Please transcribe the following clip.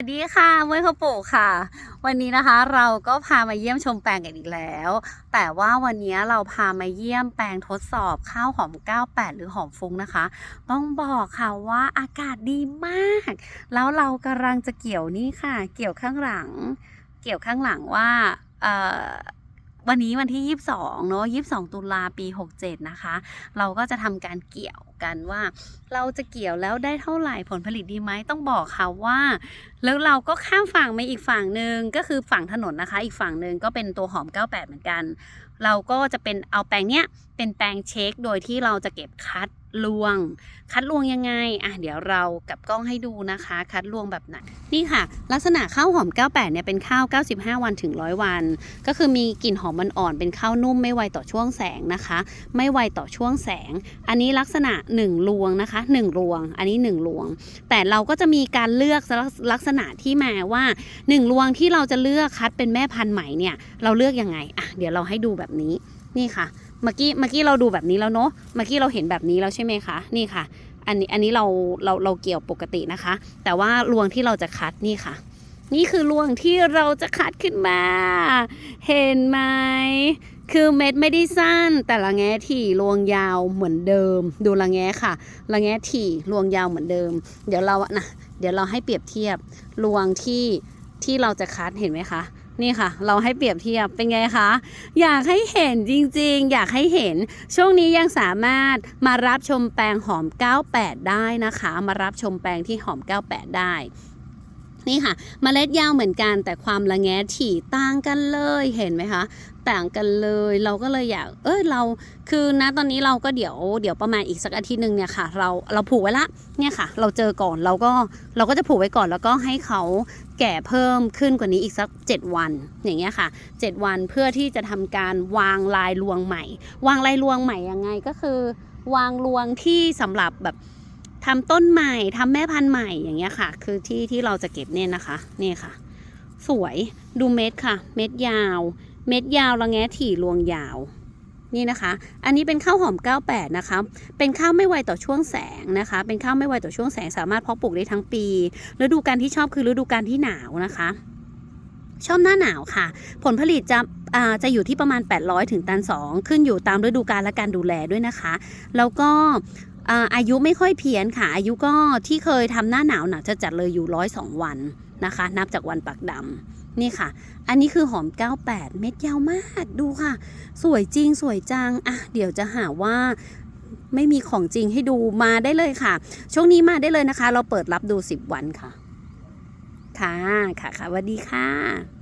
สวัสดีค่ะเว้ยเขาปลูกค่ะ วันนี้นะคะเราก็พามาเยี่ยมชมแปลงกันอีกแล้ว แต่ว่าวันนี้เราพามาเยี่ยมแปลงทดสอบข้าวหอม 98 หรือหอมฟุ้งนะคะ ต้องบอกค่ะว่าอากาศดีมาก แล้วเรากำลังจะเกี่ยวนี่ค่ะ เกี่ยวข้างหลัง เกี่ยวข้างหลังว่าเอ่อ วันนี้วันที่ 22เนอะ22 ตุลาปี 67 นะคะ เราก็จะทำการเกี่ยวกันว่า เราจะเกี่ยวแล้วได้เท่าไหร่ผลผลิตดีไหมต้องบอกค่ะว่า แล้วเราก็ข้ามฝั่งมาอีกฝั่งหนึ่งก็คือฝั่งถนนนะคะ อีกฝั่งหนึ่งก็เป็นตัวหอม 98 เหมือนกัน เราก็จะเป็นเอาแปลงเนี้ยเป็นแปลงเช็คโดยที่เราจะเก็บคัด ลวง คัดลวงยังไงอะเดี๋ยวเรากับกล้องให้ดูนะคะ คัดลวงแบบไหนนี่ค่ะ ลักษณะข้าวหอม 98 เนี่ยเป็นข้าว 95 วันถึง 100 วัน ก็คือมีกลิ่นหอมมันอ่อนเป็นข้าวนุ่มไม่ไวต่อช่วงแสงนะคะ ไม่ไวต่อช่วงแสง อันนี้ลักษณะ1รวงนะคะ1รวง อันนี้1รวง แต่เราก็จะมีการเลือกลักษณะที่มาว่า1รวงที่เราจะเลือกคัดเป็นแม่พันธุ์ใหม่เนี่ยเราเลือกยังไงอะเดี๋ยวเราให้ดูแบบนี้นี่ค่ะ เมื่อกี้เมื่อกี้เราดูแบบนี้แล้วเนาะเมื่อกี้เราเห็นแบบนี้แล้วใช่ไหมคะนี่ค่ะ อันนี้อันนี้เราเราเราเกี่ยวปกตินะคะ แต่ว่ารวงที่เราจะคัดนี่ค่ะ นี่คือรวงที่เราจะคัดขึ้นมา เห็นไหมคือเม็ดไม่ได้สั้น แต่ละแง่ถี่รวงยาวเหมือนเดิม ดูละแง่ค่ะ ละแง่ถี่รวงยาวเหมือนเดิม เดี๋ยวเราอะนะเดี๋ยวเราให้เปรียบเทียบรวงที่ที่เราจะคัดเห็นไหมคะ นี่ค่ะ เราให้เปรียบเทียบเป็นไงคะ อยากให้เห็นจริงๆ อยากให้เห็น ช่วงนี้ยังสามารถมารับชมแปลงหอม 98 ได้นะคะ มารับชมแปลงที่หอม 98 ได้ นี่ค่ะมเมล็ดยาวเหมือนกัน แต่ความละแงถี่ต่างกันเลยเห็นไหมคะต่างกันเลยเราก็เลยอยากเอยเราคือนะตอนนี้เราก็เดี๋ยวเดี๋ยวประมาณอีกสักอาทิตย์หนึ่งเนี่ยค่ะ เราเราผูกไว้ละเนี่ยค่ะ เราเจอก่อนเราก็เราก็จะผูกไว้ก่อนแล้วก็ให้เขาแก่เพิ่มขึ้นกว่านี้อีกสัก 7 วันอย่างเงี้ยค่ะ 7 วันเพื่อที่จะทำการวางลายลวงใหม่ วางลายลวงใหม่ยังไงก็คือ วางลวงที่สำหรับแบบ ทำต้นใหม่ทำแม่พันธุ์ใหม่อย่างเงี้ยค่ะ คือที่ที่เราจะเก็บเนี่ยนะคะนี่ค่ะ สวยดูเม็ดค่ะ เม็ดยาว เม็ดยาวระแงะถี่รวงยาวนี่นะคะ อันนี้เป็นข้าวหอม 98 นะคะ เป็นข้าวไม่ไวต่อช่วงแสงนะคะ เป็นข้าวไม่ไวต่อช่วงแสงสามารถเพาะปลูกได้ทั้งปี ฤดูกาลที่ชอบคือฤดูกาลที่หนาวนะคะ ชอบหน้าหนาวค่ะ ผลผลิตจะอ่าจะอยู่ที่ประมาณ 800 ถึงตัน 2 ขึ้นอยู่ตามฤดูกาลและการดูแลด้วยนะคะ แล้วก็ อายุไม่ค่อยเพี้ยนค่ะ อายุก็ที่เคยทำหน้าหนาวหนาจะจัดเลยอยู่ร้อยสองวันนะคะ นับจากวันปักดำนี่ค่ะ อันนี้คือหอม 98 เม็ดยาวมากดูค่ะ สวยจริงสวยจังอะเดี๋ยวจะหาว่าไม่มีของจริงให้ดูมาได้เลยค่ะ ช่วงนี้มาได้เลยนะคะ เราเปิดรับดู 10 วันค่ะ ค่ะค่ะค่ะสวัสดีค่ะ